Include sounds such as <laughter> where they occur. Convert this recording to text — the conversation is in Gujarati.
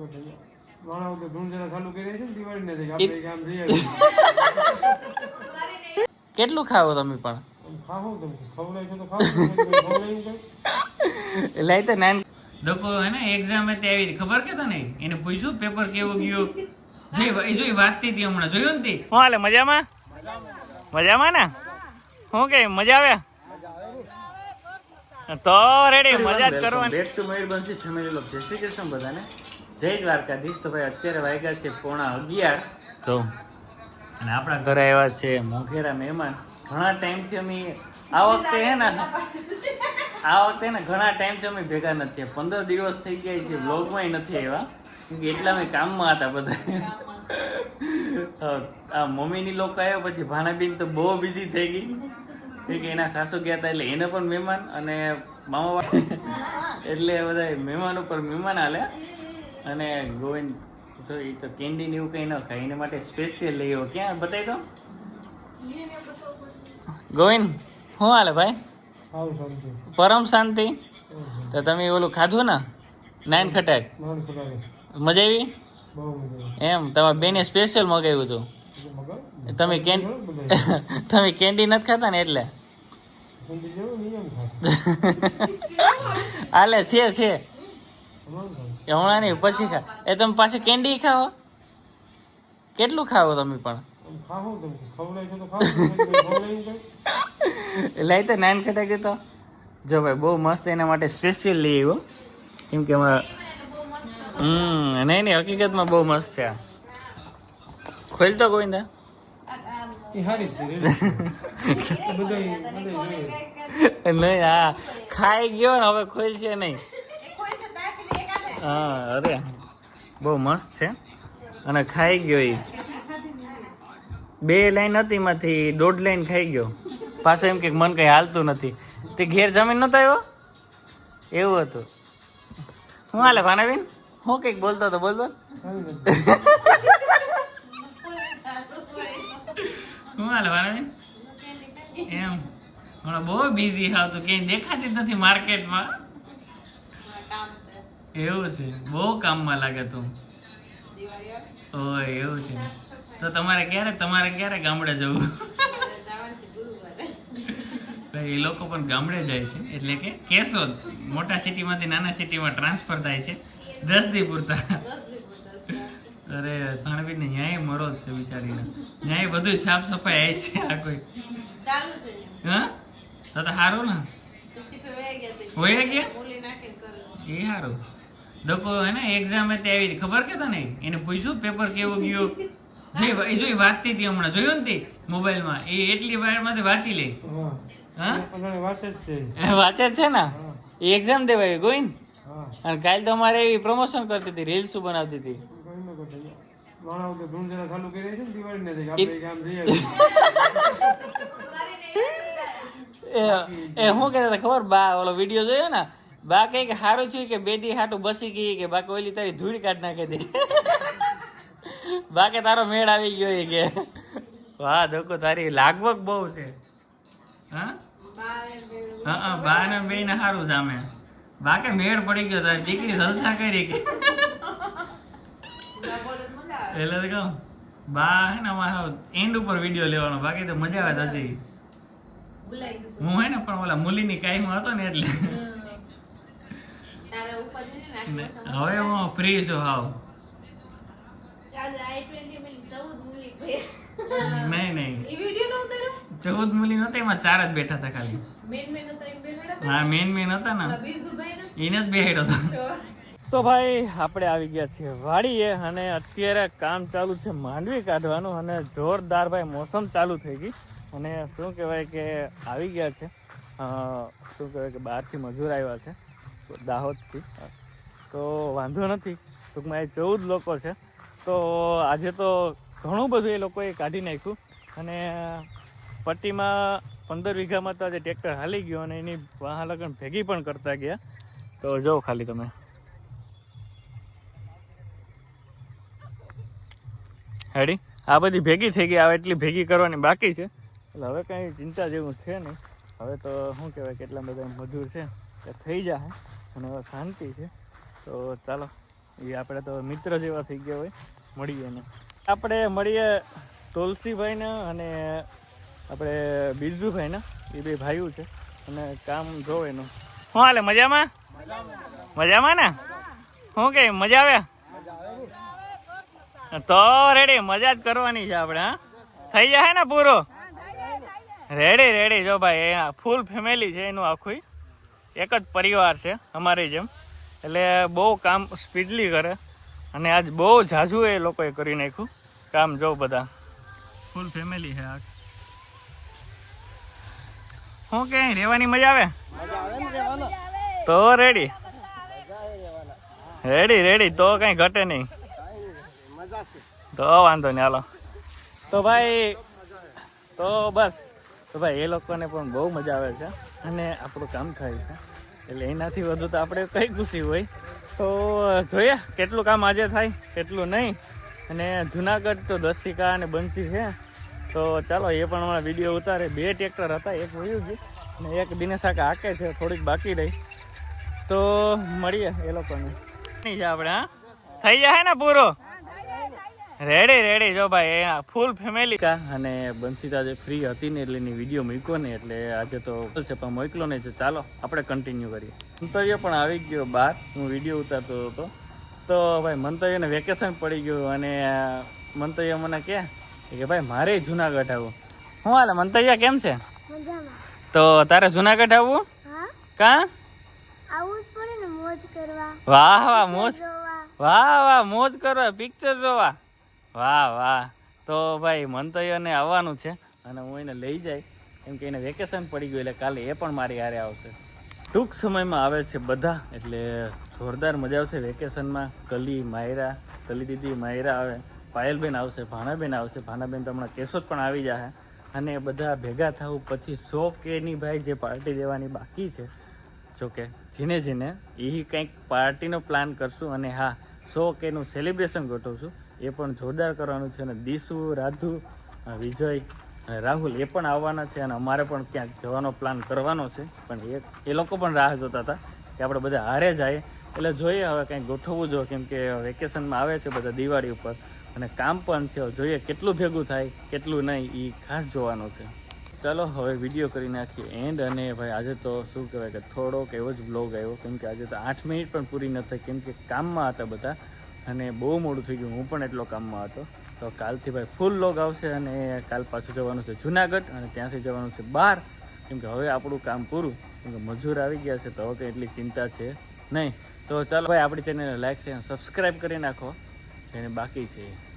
માણસ તો ધૂળ જરા ચાલુ કરી છે ને દિવાળી ને આપણે એક આમ કેટલું ખાવો તમે પણ? આમ તમે ખવડાય તો ખાવું એટલે તો નાન દકો હે ને એક્ઝામ હતી આવી ખબર કે તને? એને પૂછ્યું પેપર કેવું ગયું? જોઈ જોઈ વાતતી હતી હમણાં. જોયું ને તી? હું હાલે મજામાં? મજામાં ને? હું કે મજા આવે? તો રેડી મજા જ કરવાની. બેક ટુ ફેમિલી લોક. જય શ્રી કૃષ્ણ બધાને. જય દ્વારકાધીશ. તો ભાઈ અત્યારે વાગ્યા છે પોણા અગિયાર. તો? અને આપણા ઘરે આવ્યા છે મોઘેરા મહેમાન. ઘણા ટાઈમથી અમે આ વખતે હે ને આ વખતે ને ઘણા ટાઈમથી અમે ભેગા નથી. પંદર દિવસ થઈ ગયા છે વ્લોગમાં નથી આવ્યા. એટલા અમે કામમાં હતા બધા. આ મમ્મીની લોકો આવ્યા પછી ભાનાબેન તો બહુ બિઝી થઈ ગઈ. કે એના સાસુ ગયા હતા એટલે એને પણ મહેમાન અને મામા <laughs> એટલે બધા મહેમાન ઉપર મહેમાન આલ્યા. અને ગોવિંદ તો એ તો કેન્ડી ને એવું કંઈ ન ખાય એના માટે સ્પેશિયલ લઈ આવ્યો ક્યાં? બતાવી દો. ગોવિંદ શું હાલે ભાઈ? પરમ શાંતિ? તો તમે ઓલું ખાધું ને? નાઇન ખટાક મજા આવી? એમ તમારા બેને સ્પેશિયલ મગાવ્યું હતું. તમે કેન <laughs> તમે કેન્ડી નથી ખાતા ને એટલે? <laughs> હાલે છે છે. એ હમણાં નહીં પછી ખા. એ તમે પાછી કેન્ડી ખાઓ? કેટલું ખાવો તમે પણ? લઈ તો નાન ખટાક તો જો ભાઈ બહુ મસ્ત એના માટે સ્પેશિયલ લઈ આવ્યો કેમ કે હમ નહીં નહીં હકીકતમાં બહુ મસ્ત છે આ. ખોલ તો ગોવિંદા. <laughs> નહીં હા. ખાઈ ગયો ને હવે ખોલશે નહીં. હા, અરે. બહુ મસ્ત છે. અને ખાઈ ગયો એ બે લાઈન હતી એમાંથી, દોઢ લાઈન ખાઈ ગયો. પાછો એમ કે મન કઈ હાલતું નથી. તે ઘેર જમીન નતો આવ્યો? એવું હતું. હું હાલે ભાનાબેન હું કંઈક બોલતો હતો, બોલ બોલ. હું હાલે ભાનાબેન એમ. હમણાં બહુ બિઝી હાવ તો દેખાતી જ નથી માર્કેટમાં એવું છે. બહુ કામમાં લાગે તું. ઓય એવું છે. તો તમારે ક્યારે તમારે ક્યારે ગામડે જવું? એ લોકો પણ ગામડે જાય છે. એટલે કે કેશોદ મોટા સિટીમાંથી નાના સિટીમાં ટ્રાન્સફર થાય છે. દસ દી પૂરતા અરે ભાણબીને ન્યાય મરો જ છે બિચારીને. ન્યાય બધું સાફ સફાઈ આવી છે આ કોઈ. ચાલુ છે હા? તો તો સારું ને. હોય ગયા. એ સારું લોકો હે ને એક્ઝામ હતી આવી ખબર કે તને? એને પૂછ્યું પેપર કેવું ગયો? એ જોઈ વાંચતી હતી હમણાં. જોયું ને તે? મોબાઈલમાં. એ એટલી વારમાં વાંચી લે. હા. વાંચે છે. વાંચે જ છે ને? એ એક્ઝામ દેવાય ગોઈન અને કાલ તો અમારે એવી પ્રમોશન કરતી હતી રીલ્સ બનાવતી હતી. <laughs> એ એ હું કહેતા હતા ખબર? બા ઓલો વીડિયો જોયો ને? બા કહે કે સારું છું કે બેદી હાટું બસી ગઈ કે બાકી ઓલી તારી ધૂળ કાઢ નાખે દે. <laughs> બા કે તારો મેળ આવી ગયો એ કે. વાહ દોકો તારી લાગવગ બહુ છે. હા? હા હા બા ને બે ને સારું સામે બા કે મેળ પડી ગયો તારી દીકરી જલસા કરી કે. બા. એટલે તો કહું બા હે ને અમારા એન્ડ ઉપર વીડિયો લેવાનો બાકી તો મજા આવે તો હજી. હું હે ને પણ ઓલા મુલીની કાંઈ હતો ને એટલે તારે ઉપાધિ નહીં ને, આટલી પાસે હવે હું ફ્રી છું હાવ. આજે I-20 મિલી ચૌદ મૂલી ભે- નહીં નહીં. ઈ વીડિયો નો ઉતાર્યો? ચૌદ મુલી નતા એમાં ચાર જ બેઠા હતા ખાલી. મેન મેન હતા એમ બેહાડ્યા હતા? હા મેન મેન હતા ને. એને જ બેહાડ્યો હતો. તો. ભાઈ આપણે આવી ગયા છીએ વાડીએ અને અત્યારે કામ ચાલુ છે માંડવી કાઢવાનું અને જોરદાર ભાઈ મોસમ ચાલુ થઈ ગઈ. અને શું કહેવાય કે આવી ગયા છે. શું કહેવાય કે બહારથી મજૂર આવ્યા છે. દાહોદથી. તો વાંધો નથી, ટૂંકમાં એ ચૌદ લોકો છે. તો આજે તો ઘણું બધું એ લોકોએ કાઢી નાખ્યું. અને પટ્ટીમાં પંદર વીઘામાં તો આજે ટ્રેક્ટર હાલી ગયું અને એની વાહન લગન ભેગી પણ કરતા ગયા. તો જો ખાલી તમે. હેડી આ બધી ભેગી થઈ ગઈ હવે એટલી ભેગી કરવાની બાકી છે. એટલે હવે કાંઈ ચિંતા જેવું છે નહીં. હવે તો શું કહેવાય, કેટલા બધા મજૂર છે. થઈ જાય અને હવે શાંતિ છે. તો ચાલો એ આપણે તો મિત્ર જેવા થઈ ગયા હોય. મળીએ ને. આપણે મળીએ તુલસીભાઈને અને આપણે બિરજુભાઈને એ બે ભાઈઓ છે. અને કામ જો એનું. શું હાલે મજામાં? મજામાં ને? શું કે મજા આવે? તો રેડી મજા જ કરવાની છે આપણે હા? થઈ જાય ને પૂરો? Ready ready. જો ભાઈ ફૂલ ફેમિલી છે એનું આખું એક જ પરિવાર છે, અમારી જેમ. એટલે બહુ કામ સ્પીડલી કરે. અને આજ બહુ ઝાઝુ એ લોકોએ કરી નાખ્યું. કામ જો બધા. ફૂલ ફેમિલી છે આ શું કે રહેવાની મજા આવે? તો રેડી રેડી રેડી તો કઈ ઘટે નહીં. તો વાંધો નહીં, હાલો. તો ભાઈ, તો બસ. તો ભાઈ, એ લોકોને પણ બહુ મજા આવે છે. અને આપણું કામ થાય છે. એટલે એનાથી વધુ તો આપણે કઈ ખુશી હોય? તો જોઈએ કેટલું કામ આજે થાય, કેટલું નહીં. અને જુનાગઢ તો દસિકા અને બંસી છે. તો ચાલો, એ પણ હમણાં વીડિયો ઉતારે. બે ટ્રેક્ટર હતા, એક વયું છે અને એક દિનેશાકા હાકે છે, થોડીક બાકી રહી. તો, મળીએ એ લોકોને. નહીં છે આપણે, હા? થઈ જાય ને પૂરો? રેડી રેડી જો ભાઈ આ ફૂલ ફેમિલી કા અને બંસીતા જે ફ્રી હતી ને એટલે એની વીડિયો મૂક્યો ને એટલે આજે તો છે પણ મોકલો ને છે ચાલો આપણે કન્ટિન્યુ કરીએ. મંતવ્ય પણ આવી ગયો બહાર હું વીડિયો ઉતારતો હતો. તો ભાઈ મંતવ્યને વેકેશન પડી ગયું અને મંતવ્ય મને કહે કે ભાઈ મારે જુનાગઢ આવવું. હું હાલે મંતવ્ય કેમ છે? તો તારે જુનાગઢ આવવું? કા? વાહ વાહ મોજ. વાહ વાહ મોજ કરવા પિક્ચર જોવા. વાહ વાહ. તો ભાઈ મંતવ્યને આવવાનું છે. અને હું એને લઈ જાય. કેમ કે એને વેકેશન પડી ગયું એટલે કાલે એ પણ મારી હારે આવશે. ટૂંક સમયમાં આવે છે બધા, એટલે જોરદાર મજા આવશે વેકેશનમાં કલી, માયરા, કલી દીદી, માયરા આવે. પાયલબેન આવશે, ભાણાબેન આવશે. ભાણાબેન તો હમણાં કેશોદ પણ આવી જશે અને બધા ભેગા થવું પછી સો કેની ભાઈ જે પાર્ટી દેવાની બાકી છે. જોકે જીને જીને એ કંઈક પાર્ટીનો પ્લાન કરશું અને હા, સો કેનું સેલિબ્રેશન ગોઠવશું. એ પણ જોરદાર કરવાનું છે અને દીશુ રાધુ વિજય રાહુલ એ પણ આવવાના છે અને અમારે પણ ક્યાંક જવાનો પ્લાન કરવાનો છે. પણ એ એ લોકો પણ રાહ જોતા હતા કે આપણે બધા હારે જાય. એટલે જોઈએ હવે કંઈક ગોઠવવું જોઈએ કેમ કે વેકેશનમાં આવે છે બધા દિવાળી ઉપર. અને કામ પણ છે જોઈએ કેટલું ભેગું થાય, કેટલું નહીં એ ખાસ જોવાનું છે. ચાલો, હવે વીડિયો કરી નાખીએ એન્ડ અને ભાઈ આજે તો શું કહેવાય કે થોડોક એવો જ બ્લોગ આવ્યો. કેમ કે આજે તો આઠ મિનિટ પણ પૂરી ન થઈ. કેમ કે કામમાં હતા બધા. અને બહુ મોડું થઈ ગયું. હું પણ એટલો કામમાં હતો. તો કાલથી ભાઈ ફૂલ લોગ આવશે અને કાલ પાછું જવાનું છે જુનાગઢ અને ત્યાંથી જવાનું છે બહાર કેમકે હવે આપણું કામ પૂરું. કેમ કે મજૂર આવી ગયા છે તો હવે કંઈ એટલી ચિંતા છે નહીં. તો ચાલો ભાઈ, આપણી ચેનલને લાઈક છે સબસ્ક્રાઈબ કરી નાખો. જેને બાકી છે.